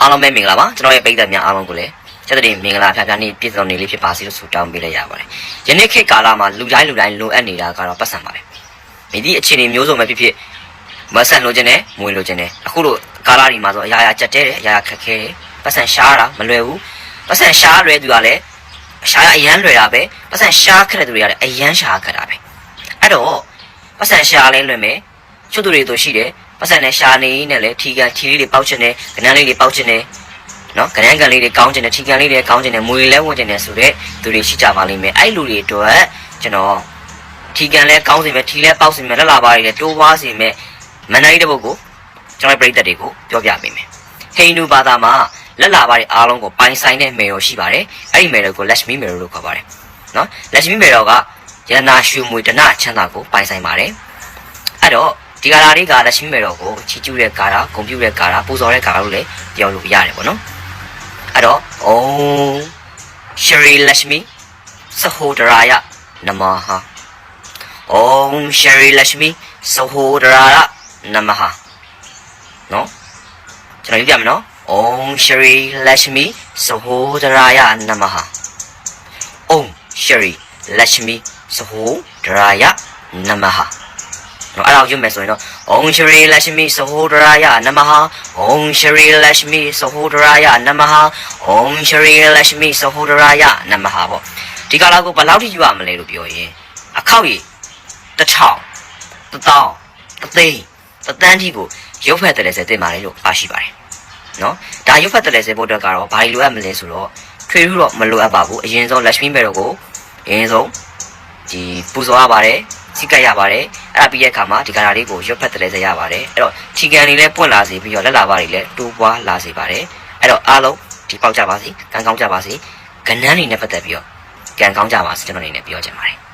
အားလုံးပဲမင်္ဂလာပါကျွန်တော်ရဲ့ပိတ်သက်များအားလုံးကိုလည်းကျက်တဲ့မင်္ဂလာဖျားဖျားနေ့ပြည့်စုံနေလေးဖြစ်ပါစေလို့ဆုတောင်းပေးလိုက်ရပါတယ်ယနေ့ခေတ်ကာလမှာလူတိုင်းလူတိုင်းလိုအပ်နေတာကတော့ပတ်စံပါပဲမိသည့်အခြေအနေမျိုးစုံပဲဖြစ်ဖြစ်မဆန်လိုချင်တယ်မွေလိုချင်တယ်အခုလိုကာလဒီမှာဆိုအရာရာကြက်တဲတယ်အရာရာခက်ခဲတယ်ပတ်စံရှားတာမလွယ်ဘူးပတ်စံရှားလွယ်သူကလည်းရှားရအရန်လွယ်တာပဲပတ်စံရှားခက်တဲ့သူတွေကလည်းအရန်ရှားခက်တာပဲအဲ့တော့ပတ်စံရှားလဲလွယ်မယ်ချွတ်သူတွေတို့ရှိတယ် ပတ်စံနဲ့ရှားနေနဲ့လည်းထီကန်ထီလေးတွေပေါက်ချင်တယ်ကနန်းလေးတွေပေါက်ချင်တယ်နော်ကရန်ကန်လေးတွေကောင်းကျင်တယ်ထီကန်လေးတွေကောင်းကျင်တယ်မွေလဲဝင်ကျင်တယ်ဆိုတော့သူတွေရှိကြပါလိမ့်မယ်အဲ့လူတွေအတွက်ကျွန်တော်ထီကန်လဲကောင်းစီမယ်ထီလဲပေါက်စီမယ်လက်လာပါတွေလဲတိုးွားစီမယ်မန္တလေးတပုတ်ကိုကျွန်တော်ပြိတ္တတွေကိုပြောပြပေးမယ်ဟိန္ဒူဘာသာမှာလက်လာပါတွေအားလုံးကိုပိုင်ဆိုင်တဲ့မေရောရှိပါတယ်အဲ့ဒီမေရောကိုလက်ရှမီမေရောလို့ခေါ်ပါတယ်နော်လက်ရှမီမေရောကယန္နာရွှေမွေဒနာချမ်းသာကိုပိုင်ဆိုင်ပါတယ်အဲ့တော့ ဒီကာလာလေးကလက်ရှမီမေရောကိုချီကျူးတဲ့ကာလာဂုံပြူတဲ့ကာလာပူဇော်တဲ့ကာလာလို့လည်းပြောလို့ရတယ်ပေါ့နော်အဲ့တော့ဩရှရီလရှမီစဟိုဒရာယနမဟာဩရှရီလရှမီစဟိုဒရာယနမဟာနော်ကျွန်တော်ပြပြမယ်နော်ဩရှရီလရှမီစဟိုဒရာယနမဟာဩရှရီလရှမီစဟိုဒရာယနမဟာနော် အဲ့ဒါကိုရွတ်မယ်ဆိုရင်တော့ Om Shri Lakshmi Sahodharaya Namaha Om Shri Lakshmi Sahodharaya Namaha Om Shri Lakshmi Sahodharaya Namaha ပေါ့ဒီကလာကိုဘယ်လောက်ထိယူရမလဲလို့ပြောရင်အခောက်ရည်တစ်ထောင်တစ်တောင်းတစ်သိန်းတစ်တန်းထိကိုရုပ်ဖက်တယ်လဲစတင်ပါလေလို့အားရှိပါတယ်နော်ဒါရုပ်ဖက်တယ်လဲစဖို့အတွက်ကတော့ဘာလို့လိုအပ်မလဲဆိုတော့ထွေထူးတော့မလိုအပ်ပါဘူးအရင်ဆုံး Lakshmi ဘယ်တော့ကိုအရင်ဆုံးဒီပူဇော်ရပါတယ် စိတ်ကပ်ရပါတယ်အဲ့ဒါပြီးတဲ့အခါမှာဒီကရာလေးကိုရွတ်ဖက်တယ်စေရပါတယ်အဲ့တော့ခြေကန်လေးလည်းပွင့်လာစေပြီးတော့လက်လာပါတွေလည်းတိုးပွားလာစေပါတယ်အဲ့တော့အားလုံးဒီပေါက်ကြပါစေကံကောင်းကြပါစေကဏ္ဍနေနဲ့ပတ်သက်ပြီးတော့ကံကောင်းကြပါစေကျွန်တော်အနေနဲ့ပြောချင်ပါတယ်